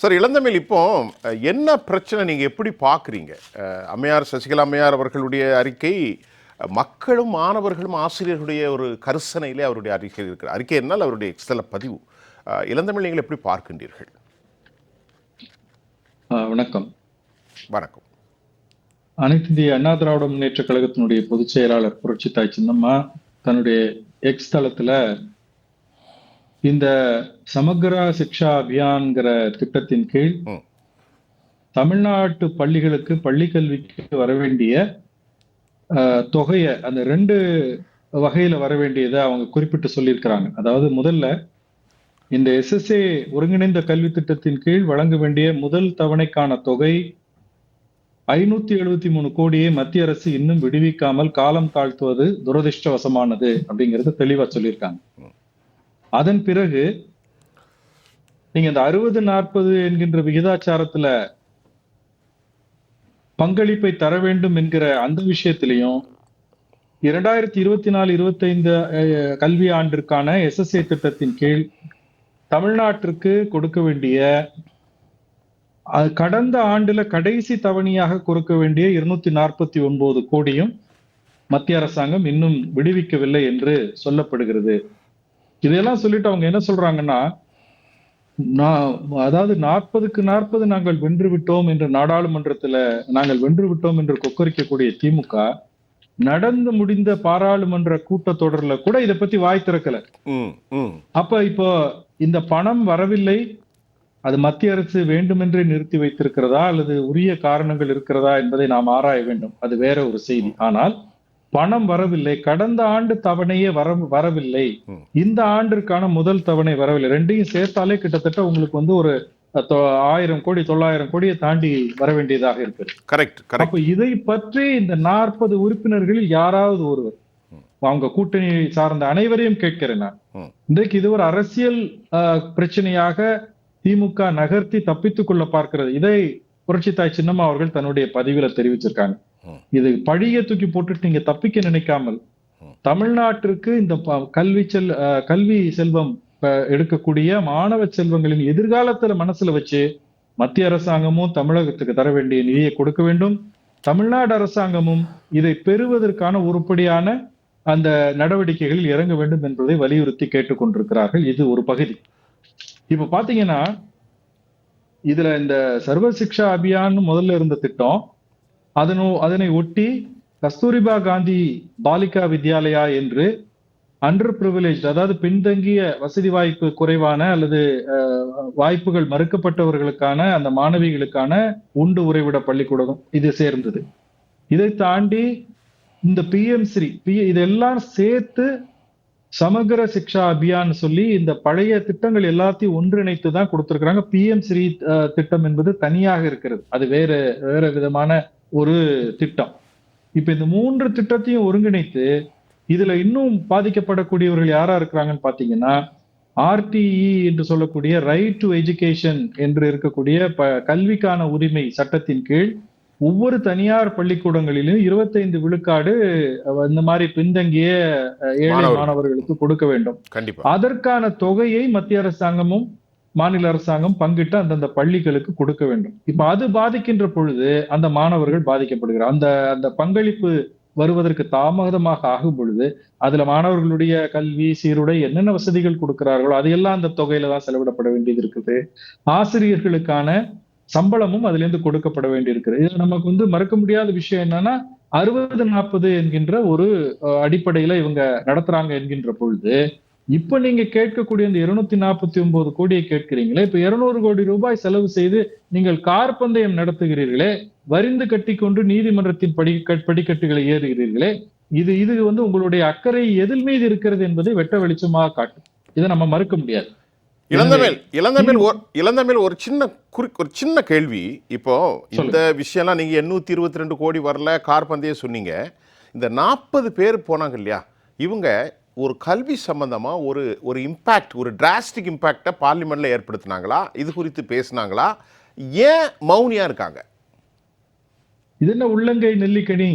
Sir இளந்தமிழ் இப்போ என்ன பிரச்சனை நீங்க எப்படி பார்க்குறீங்க அம்மையார் சசிகலா அம்மையார் அவர்களுடைய அறிக்கை மக்களும் மாணவர்களும் ஆசிரியர்களுடைய ஒரு கரிசனையிலே அவருடைய அறிக்கை இருக்கிற அறிக்கை என்னால் அவருடைய எக்ஸல பதிவு. இளந்தமிழ் நீங்கள் எப்படி பார்க்கின்றீர்கள்? வணக்கம். வணக்கம். அனைத்து இந்திய அண்ணா திராவிட முன்னேற்ற கழகத்தினுடைய பொதுச் செயலாளர் புரட்சி தாய் சின்னம்மா தன்னுடைய எக்ஸ் தளத்துல இந்த சமக்ரா சிக்ஷா அபியான்கிற திட்டத்தின் கீழ். தமிழ்நாட்டு பள்ளிகளுக்கு பள்ளி கல்விக்கு வர வேண்டிய தொகையை அந்த ரெண்டு வகையில வர வேண்டியதை அவங்க குறிப்பிட்டு சொல்லியிருக்கிறாங்க அதாவது முதல்ல இந்த எஸ்எஸ்ஏ ஒருங்கிணைந்த கல்வி திட்டத்தின் கீழ் வழங்க வேண்டிய முதல் தவணைக்கான தொகை ஐநூத்தி எழுபத்தி மூணு கோடியை மத்திய அரசு இன்னும் விடுவிக்காமல் காலம் தாழ்த்துவது துரதிர்ஷ்டவசமானது அப்படிங்கறத தெளிவா சொல்லியிருக்காங்க அதன் பிறகு நீங்க இந்த அறுபது நாற்பது என்கின்ற விகிதாச்சாரத்துல பங்களிப்பை தர வேண்டும் என்கிற அந்த விஷயத்திலையும் இரண்டாயிரத்தி இருபத்தி நாலு இருபத்தைந்து கல்வி ஆண்டிற்கான எஸ்எஸ்ஏ திட்டத்தின் கீழ் தமிழ்நாட்டிற்கு கொடுக்க வேண்டிய கடந்த ஆண்டுல கடைசி தவணையாக கொடுக்க வேண்டிய இருநூத்தி நாற்பத்தி ஒன்பது கோடியும் மத்திய அரசாங்கம் இன்னும் விடுவிக்கவில்லை என்று சொல்லப்படுகிறது. இதையெல்லாம் சொல்லிட்டு அவங்க என்ன சொல்றாங்கன்னா அதாவது நாற்பதுக்கு நாற்பது நாங்கள் வென்று விட்டோம் என்று நாடாளுமன்றத்துல நாங்கள் வென்று விட்டோம் என்று கொக்கரிக்கக்கூடிய திமுக நடந்து முடிந்த பாராளுமன்ற கூட்டத்தொடர்ல கூட இதை பத்தி வாய் திறக்கல. அப்ப இப்போ இந்த பணம் வரவில்லை அது மத்திய அரசு வேண்டுமென்றே நிறுத்தி வைத்திருக்கிறதா அல்லது உரிய காரணங்கள் இருக்கிறதா என்பதை நாம் ஆராய வேண்டும். அது வேற ஒரு செய்தி. ஆனால் பணம் வரவில்லை. கடந்த ஆண்டு தவணையே வர வரவில்லை. இந்த ஆண்டிற்கான முதல் தவணை வரவில்லை. ரெண்டையும் சேர்த்தாலே கிட்டத்தட்ட உங்களுக்கு வந்து ஒரு ஆயிரம் கோடி தொள்ளாயிரம் கோடியை தாண்டி வர வேண்டியதாக கரெக்ட் கரெக்ட். அப்ப இதை பற்றி இந்த நாற்பது உறுப்பினர்களில் யாராவது ஒருவர் அவங்க கூட்டணி சார்ந்த அனைவரையும் கேட்கிறேன் நான். இன்றைக்கு இது ஒரு அரசியல் பிரச்சனையாக திமுக நகர்த்தி தப்பித்துக் கொள்ள பார்க்கிறது. இதை புரட்சி தாய் சின்னம்மா அவர்கள் தன்னுடைய பதிவில தெரிவிச்சிருக்காங்க. இது பழிய தூக்கி போட்டுட்டு நீங்க தப்பிக்க நினைக்காமல் தமிழ்நாட்டிற்கு இந்த கல்வி செல் கல்வி செல்வம் எடுக்கக்கூடிய மாணவ செல்வங்களின் எதிர்காலத்துல மனசுல வச்சு மத்திய அரசாங்கமும் தமிழகத்துக்கு தர வேண்டிய நிதியை கொடுக்க வேண்டும். தமிழ்நாடு அரசாங்கமும் இதை பெறுவதற்கான உருப்படியான அந்த நடவடிக்கைகளில் இறங்க வேண்டும் என்பதை வலியுறுத்தி கேட்டுக்கொண்டிருக்கிறார்கள். இது ஒரு பகுதி. இப்ப பாத்தீங்கன்னா இதுல இந்த சர்வ சிக்ஷா அபியான் முதல்ல இருந்த திட்டம் அதனோ அதனை ஒட்டி கஸ்தூரிபா காந்தி பாலிகா வித்யாலயா என்று அண்டர் ப்ரிவிலேஜ் அதாவது பின்தங்கிய வசதி வாய்ப்பு குறைவான அல்லது வாய்ப்புகள் மறுக்கப்பட்டவர்களுக்கான அந்த மாணவிகளுக்கான உண்டு உறைவிட பள்ளிக்கூடம் இது சேர்ந்தது. இதை தாண்டி இந்த பிஎம் ஸ்ரீ பி இதெல்லாம் சேர்த்து சமகர சிக்ஷா அபியான் சொல்லி இந்த பழைய திட்டங்கள் எல்லாத்தையும் ஒன்றிணைத்து தான் கொடுத்துருக்குறாங்க பிஎம் ஸ்ரீ திட்டம் என்பது தனியாக இருக்கிறது. அது வேற வேற விதமான ஒரு திட்டம். இப்ப இந்த மூன்று திட்டத்தையும் ஒருங்கிணைத்து இதுல இன்னும் பாதிக்கப்படக்கூடியவர்கள் யாரா இருக்கிறாங்கன்னு பாத்தீங்கன்னா ஆர்டிஇ என்று சொல்லக்கூடிய ரைட் டு எஜுகேஷன் என்று இருக்கக்கூடிய ப- கல்விக்கான உரிமை சட்டத்தின் கீழ் ஒவ்வொரு தனியார் பள்ளிக்கூடங்களிலும் இருபத்தைந்து விழுக்காடு இந்த மாதிரி பின்தங்கிய ஏழை மாணவர்கள். மாணவர்களுக்கு கொடுக்க வேண்டும். கண்டிப்பா. அதற்கான தொகையை மத்திய அரசாங்கமும் மாநில அரசாங்கம் பங்கிட்டு அந்தந்த பள்ளிகளுக்கு கொடுக்க வேண்டும். இப்ப அது பாதிக்கின்ற பொழுது அந்த மாணவர்கள் பாதிக்கப்படுகிறார். அந்த அந்த பங்களிப்பு வருவதற்கு தாமதமாக ஆகும் பொழுது அதுல மாணவர்களுடைய கல்வி சீருடை என்னென்ன வசதிகள் கொடுக்கிறார்களோ அதையெல்லாம் அந்த தொகையில தான் செலவிடப்பட வேண்டியது இருக்குது. ஆசிரியர்களுக்கான சம்பளமும் அதுல இருந்து கொடுக்கப்பட வேண்டி இருக்குது இது நமக்கு வந்து மறக்க முடியாத விஷயம் என்னன்னா அறுபது நாற்பது என்கின்ற ஒரு அஹ், அடிப்படையில இவங்க நடத்துறாங்க என்கின்ற பொழுது இப்ப நீங்க கேட்கக்கூடிய இந்த இருநூத்தி நாற்பத்தி ஒன்பது கோடியை கேட்கிறீங்களே இப்ப இருநூறு கோடி ரூபாய் செலவு செய்து நீங்கள் கார் பந்தயம் நடத்துகிறீர்களே வரிந்து கட்டிக்கொண்டு நீதிமன்றத்தின் படி படிக்கட்டுகளை ஏறுகிறீர்களே இது இது வந்து உங்களுடைய அக்கறை எதில் மீது இருக்கிறது என்பதை வெட்ட வெளிச்சமாக காட்டும். இதை நம்ம மறுக்க முடியாது. இளந்தமிழ் இளந்தமிழ் ஒரு இளந்தமிழ் ஒரு சின்ன குறி ஒரு சின்ன கேள்வி. இப்போ இந்த விஷயம்லாம் நீங்க எண்ணூத்தி இருபத்தி ரெண்டு கோடி வரல கார் பந்தயம் சொன்னீங்க. இந்த நாற்பது பேர் போனாங்க இல்லையா? இவங்க ஒரு கல்வி சம்மந்தமாக ஒரு ஒரு இம்பேக்ட் ஒரு டிராஸ்டிக் இம்பேக்டை பார்லிமெண்ட்டில் ஏற்படுத்தினாங்களா? இது குறித்து பேசினாங்களா? ஏன் மௌனியாக இருக்காங்க? இது என்ன உள்ளங்கை நெல்லிக்கனி?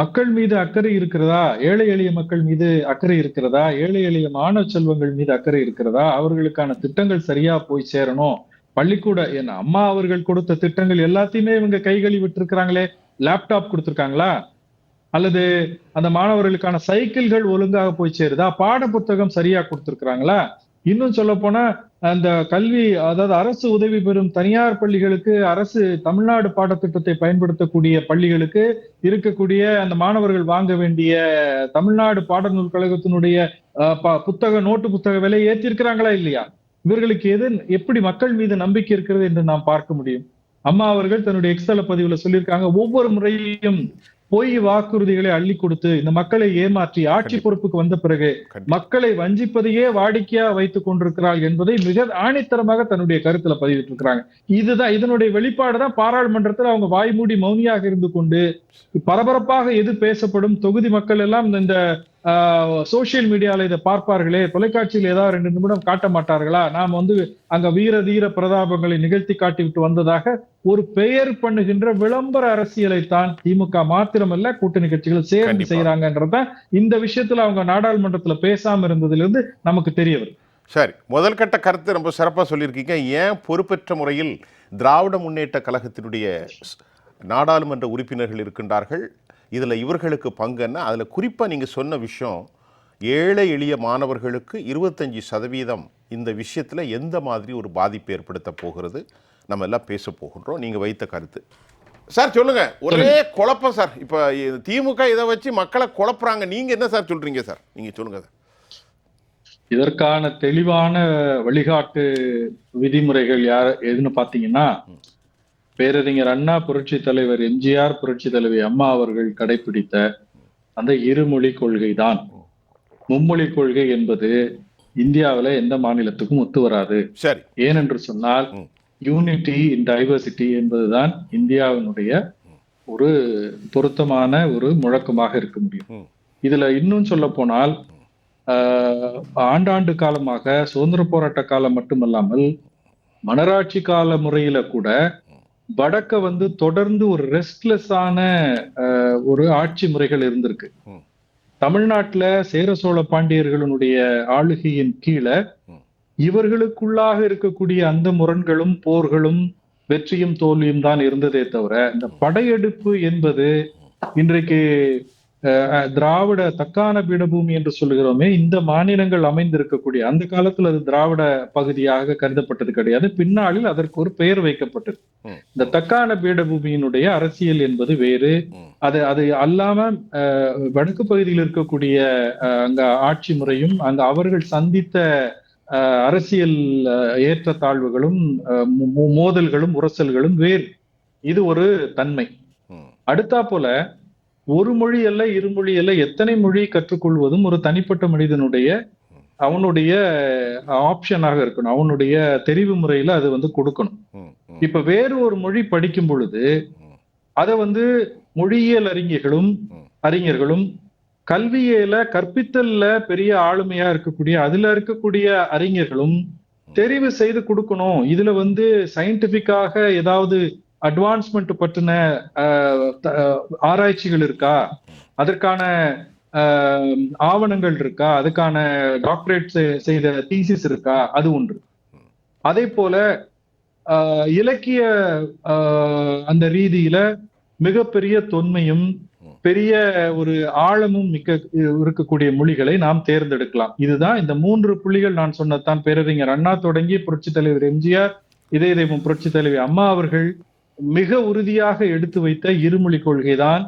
மக்கள் மீது அக்கறை இருக்கிறதா? ஏழை எளிய மக்கள் மீது அக்கறை இருக்கிறதா? ஏழை எளிய மாணவ செல்வங்கள் மீது அக்கறை இருக்கிறதா? அவர்களுக்கான திட்டங்கள் சரியா போய் சேரணும். பள்ளிக்கூட என் அம்மா அவர்கள் கொடுத்த திட்டங்கள் எல்லாத்தையுமே இவங்க கைகழி விட்டுருக்காங்களே லேப்டாப் கொடுத்துருக்காங்களா? அல்லது அந்த மாணவர்களுக்கான சைக்கிள்கள் ஒழுங்காக போய் சேருதா? பாட புத்தகம் சரியா கொடுத்துருக்குறாங்களா? இன்னும் சொல்ல போனா அந்த கல்வி அதாவது அரசு உதவி பெறும் தனியார் பள்ளிகளுக்கு அரசு தமிழ்நாடு பாடத்திட்டத்தை பயன்படுத்தக்கூடிய பள்ளிகளுக்கு இருக்கக்கூடிய அந்த மாணவர்கள் வாங்க வேண்டிய தமிழ்நாடு பாடநூல் கழகத்தினுடைய அஹ், புத்தக நோட்டு புத்தக விலை ஏற்றிருக்கிறாங்களா இல்லையா? இவர்களுக்கு எது எப்படி மக்கள் மீது நம்பிக்கை இருக்கிறது என்று நாம் பார்க்க முடியும். அம்மா அவர்கள் தன்னுடைய எக்ஸல பதிவுல சொல்லியிருக்காங்க. ஒவ்வொரு முறையும் பொய் வாக்குறுதிகளை அள்ளி கொடுத்து இந்த மக்களை ஏமாற்றி ஆட்சி பொறுப்புக்கு வந்த பிறகு. மக்களை வஞ்சிப்பதையே வாடிக்கையா வைத்துக் கொண்டிருக்கிறாள் என்பதை மிக ஆணித்தரமாக தன்னுடைய கருத்துல பதிவிட்டிருக்கிறாங்க. இதுதான் இதனுடைய வெளிப்பாடுதான் பாராளுமன்றத்தில் அவங்க வாய்மூடி மௌனியாக இருந்து கொண்டு பரபரப்பாக எது பேசப்படும் தொகுதி மக்கள் எல்லாம் இந்த சோசியல் மீடியால இதை பார்ப்பார்களே தொலைக்காட்சியில் ஏதாவது ரெண்டு நிமிடம் காட்ட மாட்டார்களா? நாம் வந்து அங்க வீர தீர பிரதாபங்களை நிகழ்த்தி காட்டிவிட்டு வந்ததாக ஒரு பெயர் பண்ணுகின்ற விளம்பர அரசியலை தான் திமுக மாத்திரமல்ல கூட்டணி கட்சிகள் சேர்ந்து கண்டிப்பா. செய்யறாங்கன்றதான் இந்த விஷயத்துல அவங்க நாடாளுமன்றத்துல பேசாம இருந்ததுல இருந்து நமக்கு தெரிய வருது. சரி முதல் கட்ட கருத்து ரொம்ப சிறப்பாக சொல்லியிருக்கீங்க. ஏன் பொறுப்பற்ற முறையில் திராவிட முன்னேற்ற கழகத்தினுடைய நாடாளுமன்ற உறுப்பினர்கள் இருக்கின்றார்கள்? இதில் இவர்களுக்கு பங்கு என்ன அதில் குறிப்பாக நீங்கள் சொன்ன விஷயம் ஏழை எளிய மாணவர்களுக்கு இருபத்தஞ்சி சதவீதம் இந்த விஷயத்தில் எந்த மாதிரி ஒரு பாதிப்பு ஏற்படுத்த போகிறது? நம்ம எல்லாம் பேச போகின்றோம். நீங்கள் வைத்த கருத்து. சார் சொல்லுங்க. ஒரே குழப்பம் சார். இப்போ திமுக இதை வச்சு மக்களை குழப்புறாங்க. நீங்கள் என்ன சார் சொல்கிறீங்க சார்? நீங்கள் சொல்லுங்க சார். இதற்கான தெளிவான வழிகாட்டு விதிமுறைகள் யார் எதுன்னு பாத்தீங்கன்னா பேரறிஞர் அண்ணா புரட்சி தலைவர் எம்ஜிஆர் புரட்சி தலைவி அம்மா அவர்கள் கடைபிடித்த அந்த இருமொழி கொள்கை தான் மும்மொழி கொள்கை என்பது இந்தியாவுல எந்த மாநிலத்துக்கும் ஒத்து வராது சரி ஏனென்று சொன்னால். யூனிட்டி இன் டைவர்சிட்டி என்பதுதான் இந்தியாவினுடைய ஒரு பொருத்தமான ஒரு முழக்கமாக இருக்க முடியும். இதுல இன்னும் சொல்ல போனால் ஆஹ், ஆண்டாண்டு காலமாக சுதந்திர போராட்ட காலம் மட்டுமல்லாமல் மனராட்சி கால முறையில கூட வடக்க வந்து தொடர்ந்து ஒரு ரெஸ்ட்லெஸ்ஸான ஒரு ஆட்சி முறைகள் இருந்திருக்கு. தமிழ்நாட்டுல சேர சோழ பாண்டியர்களுடைய ஆளுகையின் கீழே. இவர்களுக்குள்ளாக இருக்கக்கூடிய அந்த முரண்களும் போர்களும் வெற்றியும் தோல்வியும் தான் இருந்ததே தவிர இந்த படையெடுப்பு என்பது இன்றைக்கு திராவிட தக்கான பீடபூமி என்று சொல்லுகிறோமே இந்த மாநிலங்கள் அமைந்திருக்கக்கூடிய அந்த காலத்துல அது திராவிட பகுதியாக கருதப்பட்டது கிடையாது பின்னாளில் அதற்கு ஒரு பெயர் வைக்கப்பட்டது. இந்த தக்கான பீடபூமியினுடைய அரசியல் என்பது வேறு. அது அது அல்லாம வடக்கு பகுதியில் இருக்கக்கூடிய அங்க ஆட்சி முறையும் அங்க அவர்கள் சந்தித்த அரசியல் ஏற்றத்தாழ்வுகளும் மோதல்களும் உரசல்களும் வேறு இது ஒரு தன்மை. அடுத்தா போல ஒரு மொழி அல்ல இருமொழி அல்ல எத்தனை மொழி கற்றுக்கொள்வதும் ஒரு தனிப்பட்ட மனிதனுடைய அவனுடைய ஆப்ஷனாக இருக்கணும் அவனுடைய தெரிவு முறையில அது வந்து கொடுக்கணும். இப்ப வேறு ஒரு மொழி படிக்கும் பொழுது. அதை வந்து மொழியியல் அறிஞர்களும். அறிஞர்களும் கல்வியில கற்பித்தல்ல பெரிய ஆளுமையா இருக்கக்கூடிய அதுல இருக்கக்கூடிய அறிஞர்களும் தெரிவு செய்து கொடுக்கணும் இதுல வந்து சயின்டிபிக்காக ஏதாவது அட்வான்ஸ்மெண்ட் பற்றின ஆராய்ச்சிகள் இருக்கா? அதற்கான ஆவணங்கள் இருக்கா? அதுக்கான டாக்டரேட் செய்த தீசிஸ் இருக்கா? அது ஒன்று. அதே போல இலக்கிய அந்த ரீதியில மிகப்பெரிய தொன்மையும் பெரிய ஒரு ஆழமும் மிக்க இருக்கக்கூடிய மொழிகளை நாம் தேர்ந்தெடுக்கலாம். இதுதான் இந்த மூன்று புள்ளிகள் நான் சொன்னதான் பேரறிஞர் அண்ணா தொடங்கி புரட்சி தலைவர் எம்ஜிஆர் இதய தெய்வம் புரட்சி தலைவி அம்மா அவர்கள் மிக உறுதியாக எடுத்து வைத்த இருமொழி கொள்கைதான்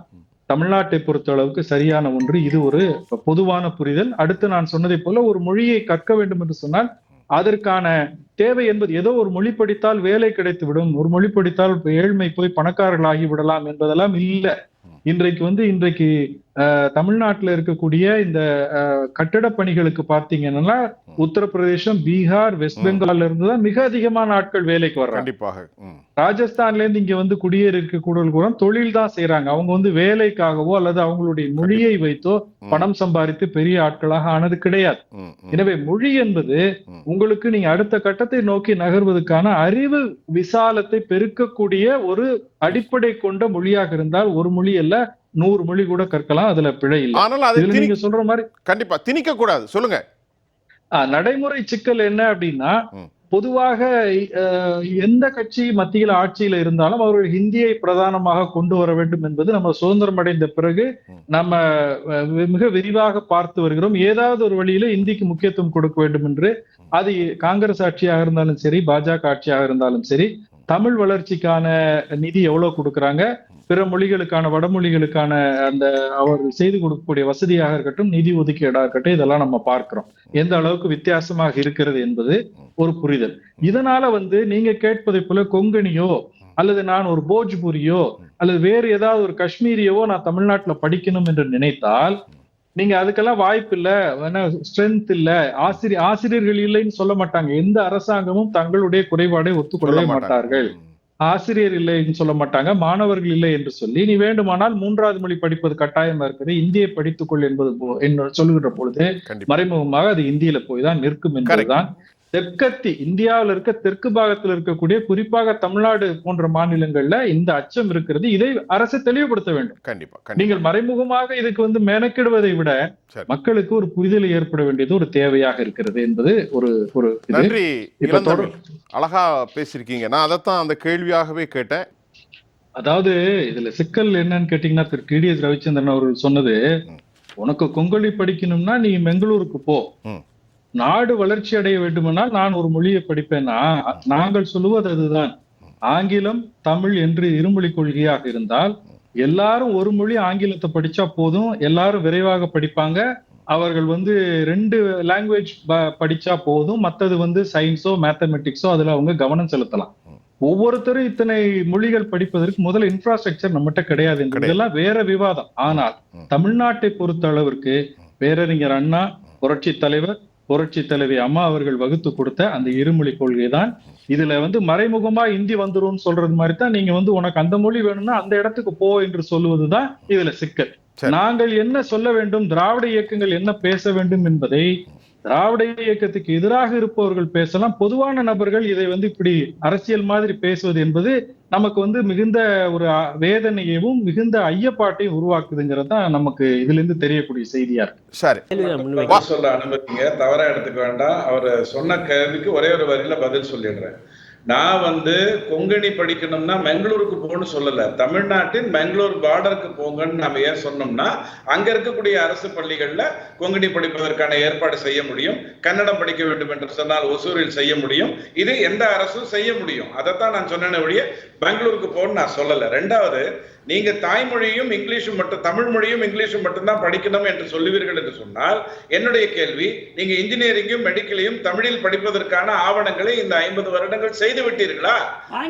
தமிழ்நாட்டை பொறுத்த அளவுக்கு சரியான ஒன்று. இது ஒரு பொதுவான புரிதல். அடுத்து நான் சொன்னதை போல ஒரு மொழியை கற்க வேண்டும் என்று சொன்னால் அதற்கான தேவை என்பது ஏதோ ஒரு மொழி படித்தால் வேலை கிடைத்து விடும் ஒரு மொழி படித்தால் ஏழ்மை போய் பணக்காரர்கள் ஆகி விடலாம் என்பதெல்லாம் இல்லை. இன்றைக்கு வந்து இன்றைக்கு தமிழ்நாட்டுல இருக்கக்கூடிய இந்த அஹ், கட்டடப் பணிகளுக்கு பார்த்தீங்கன்னா உத்தரப்பிரதேசம் பீகார் வெஸ்ட் பெங்கால்ல இருந்து தான் மிக அதிகமான ஆட்கள் வேலைக்கு வர்றாங்க. கண்டிப்பாக. ராஜஸ்தான்ல இருந்து இங்க வந்து குடியேறிக்க கூட தொழில் தான் செய்யறாங்க அவங்க வந்து வேலைக்காகவோ அல்லது அவங்களுடைய மொழியை வைத்தோ பணம் சம்பாதித்து பெரிய ஆட்களாக ஆனது கிடையாது. எனவே மொழி என்பது. உங்களுக்கு நீங்க அடுத்த கட்டத்தை நோக்கி நகர்வதற்கான அறிவு விசாலத்தை பெருக்கக்கூடிய ஒரு அடிப்படை கொண்ட மொழியாக இருந்தால் ஒரு மொழி அல்ல நூறு மொழி கூட கற்கலாம் அதுல பிழை இல்லை. ஆனால் அதை நீங்க சொல்ற மாதிரி கண்டிப்பா திணிக்க கூடாது. சொல்லுங்க. நடைமுறை சிக்கல் என்ன அப்படின்னா. பொதுவாக எந்த கட்சி மத்தியில் ஆட்சியில இருந்தாலும் அவர்கள் ஹிந்தியை பிரதானமாக கொண்டு வர வேண்டும் என்பது நம்ம சுதந்திரம் அடைந்த பிறகு நம்ம மிக விரிவாக பார்த்து வருகிறோம். ஏதாவது ஒரு வழியில இந்திக்கு முக்கியத்துவம் கொடுக்க வேண்டும் என்று அது காங்கிரஸ் ஆட்சியாக இருந்தாலும் சரி பாஜக ஆட்சியாக இருந்தாலும் சரி தமிழ் வளர்ச்சிக்கான நிதி எவ்வளவு கொடுக்குறாங்க? பிற மொழிகளுக்கான வடமொழிகளுக்கான அந்த அவர்கள் செய்து கொடுக்கக்கூடிய வசதியாக இருக்கட்டும் நிதி ஒதுக்கீடாக இருக்கட்டும் இதெல்லாம் நம்ம பார்க்கிறோம். எந்த அளவுக்கு வித்தியாசமாக இருக்கிறது என்பது ஒரு புரிதல். இதனால வந்து நீங்க கேட்பதை போல கொங்கணியோ அல்லது நான் ஒரு போஜ்புரியோ அல்லது வேறு ஏதாவது ஒரு காஷ்மீரியவோ நான் தமிழ்நாட்டில் படிக்கணும் என்று நினைத்தால் நீங்க அதுக்கெல்லாம் வாய்ப்பு இல்ல. ஸ்ட்ரென்த் இல்ல. ஆசிரியர் ஆசிரியர்கள் இல்லைன்னு சொல்ல மாட்டாங்க. எந்த அரசாங்கமும் தங்களுடைய குறைபாடை ஒத்துக்கொள்ளவே மாட்டார்கள். ஆசிரியர் இல்லைன்னு சொல்ல மாட்டாங்க. மாணவர்கள் இல்லை என்று சொல்லி நீ வேண்டுமானால் மூன்றாவது மொழி படிப்பது கட்டாயமா இருக்குது. இந்தியை படித்துக்கொள் என்பது என்ன சொல்லுகின்ற பொழுது மறைமுகமாக அது இந்தியில போய் தான் நிற்கும் என்பதுதான் தெற்கத்தி இந்தியாவில் இருக்க தெற்கு பாகத்தில் இருக்கக்கூடிய குறிப்பாக தமிழ்நாடு போன்ற மாநிலங்கள்ல இந்த அச்சம் இருக்கிறது. இதை அரசு தெளிவுபடுத்த வேண்டும். கண்டிப்பா நீங்கள் மறைமுகமாக இதுக்கு வந்து மெனக்கிடுவதை விட. மக்களுக்கு ஒரு புரிதல் ஏற்பட வேண்டியது ஒரு தேவையாக இருக்கிறது என்பது ஒரு ஒரு நன்றி அழகா பேசியிருக்கீங்க. நான் அதைத்தான் அந்த கேள்வியாகவே கேட்டேன். அதாவது இதுல சிக்கல் என்னன்னு கேட்டீங்கன்னா திரு. டிடிஎஸ் ரவிச்சந்திரன் அவர்கள் சொன்னது உனக்கு கொங்கொழி படிக்கணும்னா நீ பெங்களூருக்கு போ. நாடு வளர்ச்சி அடைய வேண்டுமானால் நான் ஒரு மொழியை படிப்பேன்னா நாங்கள் சொல்லுவது அதுதான். ஆங்கிலம் தமிழ் என்று இருமொழி கொள்கையாக இருந்தால் எல்லாரும் ஒரு மொழி ஆங்கிலத்தை படிச்சா போதும். எல்லாரும் விரைவாக படிப்பாங்க. அவர்கள் வந்து ரெண்டு லாங்குவேஜ் படிச்சா போதும். மத்தது வந்து சயின்ஸோ மேத்தமெட்டிக்ஸோ அதுல அவங்க கவனம் செலுத்தலாம். ஒவ்வொருத்தரும் இத்தனை மொழிகள் படிப்பதற்கு முதல்ல இன்ஃப்ராஸ்ட்ரக்சர் நம்மகிட்ட கிடையாது. இதெல்லாம் வேற விவாதம். ஆனால். தமிழ்நாட்டை பொறுத்த அளவிற்கு பேரறிஞர் அண்ணா புரட்சி தலைவர் புரட்சி தலைவி அம்மா அவர்கள் வகுத்து கொடுத்த அந்த இருமொழி கொள்கை தான் இதுல வந்து மறைமுகமா இந்தி வந்துரும்னு சொல்றது மாதிரி தான் நீங்க வந்து உனக்கு அந்த மொழி வேணும்னா அந்த இடத்துக்கு போ என்று சொல்லுவதுதான் இதுல சிக்கல். நாங்கள் என்ன சொல்ல வேண்டும் திராவிட இயக்கங்கள் என்ன பேச வேண்டும் என்பதை திராவிட இயக்கத்துக்கு எதிராக இருப்பவர்கள் பேசலாம். பொதுவான நபர்கள் இதை வந்து இப்படி அரசியல் மாதிரி பேசுவது என்பது நமக்கு வந்து மிகுந்த ஒரு வேதனையையும் மிகுந்த ஐயப்பாட்டையும் உருவாக்குதுங்கிறது தான் நமக்கு இதுல இருந்து தெரியக்கூடிய செய்தியா இருக்கு. சரி. சொல்ல அனுமதிங்க தவறா எடுத்துக்க வேண்டாம். அவர் சொன்ன கேள்விக்கு ஒரே ஒரு வரியில பதில் சொல்லிடுறேன். நான் வந்து கொங்கணி படிக்கணும்னா பெங்களூருக்கு போகணும்னு சொல்லல. தமிழ்நாட்டின் பெங்களூர் பார்டருக்கு போங்கன்னு நாம ஏன் சொன்னோம்னா அங்க இருக்கக்கூடிய அரசு பள்ளிகள்ல கொங்கணி படிப்பதற்கான ஏற்பாடு செய்ய முடியும். கன்னடம் படிக்க வேண்டும் என்று சொன்னால் ஒசூரில் செய்ய முடியும். இது எந்த அரசும் செய்ய முடியும். அதைத்தான் நான் சொன்னேனே ஒழிய பெங்களூருக்கு போகணும்னு நான் சொல்லல. ரெண்டாவது நீங்க தாய்மொழியும் இங்கிலீஷும் மட்டும் தமிழ் மொழியும் இங்கிலீஷும் மட்டும்தான் படிக்கணும் என்று சொல்லுவீர்கள் என்று சொன்னால் என்னுடைய கேள்வி நீங்க இன்ஜினியரிங்கும் மெடிக்கலையும் தமிழில் படிப்பதற்கான ஆவணங்களை இந்த ஐம்பது வருடங்கள் செய்து விட்டீர்களா?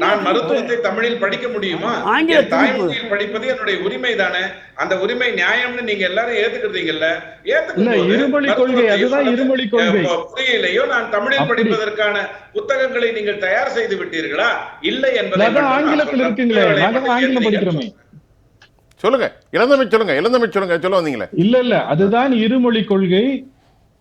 நான் மருத்துவத்தை தமிழில் படிக்க முடியுமா? தாய்மொழியில் படிப்பது என்னுடைய உரிமை தானே? அந்த உரிமை நியாயம்னு நீங்க எல்லாரும் ஏத்துக்கிறீங்கல்ல? இல்ல ஏத்துக்கும் இருமொழி கொள்கை அதுதான் இருமொழி கொள்கை. புரியலையோ நான் தமிழில் படிப்பதற்கான புத்தகங்களை நீங்கள் தயார் செய்து விட்டீர்களா? இல்லை என்பதை ஆங்கிலத்தில். இருக்குங்களே? நாங்க ஆங்கிலம். படிக்கிறோமே. சொல்லுங்க. இளந்தமிழ் சொல்லுங்க. இளந்தமிழ் சொல்லுங்க. சொல்ல வந்தீங்களே. இல்ல இல்ல. அதுதான் இருமொழி கொள்கை.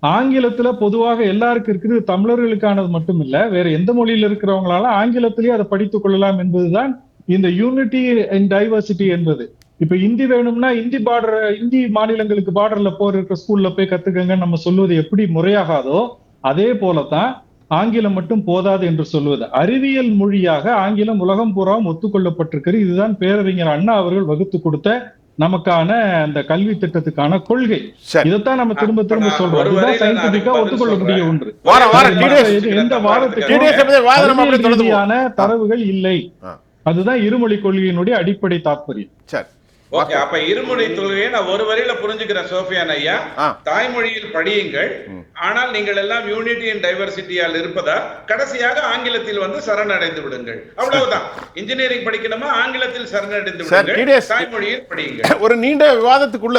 ஆங்கிலத்துல பொதுவாக எல்லாருக்கும் இருக்குது. தமிழர்களுக்கானது மட்டும் இல்ல வேற எந்த மொழியில இருக்கிறவங்களால ஆங்கிலத்திலேயே அதை படித்துக் கொள்ளலாம் என்பதுதான் இந்த யூனிட்டி அண்ட் டைவர்சிட்டி என்பது. இப்ப இந்தி வேணும்னா இந்தி பார்டர் இந்தி மாநிலங்களுக்கு பார்டர்ல போற இருக்கிற ஸ்கூல்ல போய் கத்துக்கங்க நம்ம சொல்வது எப்படி முறையாகாதோ அதே போலதான் ஆங்கிலம் மட்டும் போதாது என்று சொல்வது. அறிவியல் மொழியாக ஆங்கிலம் உலகம் பூராவும் ஒத்துக்கொள்ளப்பட்டிருக்கிறது. இதுதான் பேரறிஞர் அண்ணா அவர்கள் வகுத்து கொடுத்த நமக்கான அந்த கல்வி திட்டத்துக்கான கொள்கை. இதைத்தான் நம்ம திரும்ப திரும்ப சொல்றோம். அதுதான் சயின்டிபிக்கா ஒத்துக்கொள்ளக்கூடிய. ஒன்று. எந்த. ரீதியான தரவுகள் இல்லை. அதுதான் இருமொழி கொள்கையினுடைய அடிப்படை தாற்பயம் சரி. ஓகே அப்ப இருமொழி தொழுகையை நான் ஒரு வரியில புரிஞ்சுக்கிறேன் சோஃபியான் ஐயா. தாய்மொழியில் படியுங்கள். ஆனால் நீங்கள் எல்லாம் யூனிட்டி அண்ட் டைவர்சிட்டியால் இருப்பதால் கடைசியாக ஆங்கிலத்தில் வந்து சரணடைந்து விடுங்கள். அவ்வளவுதான். இன்ஜினியரிங் படிக்கணுமா? ஆங்கிலத்தில் சரணடைந்து சார், விடுங்கள். தாய்மொழியில் படியுங்கள். ஒரு நீண்ட விவாதத்துக்குள்ள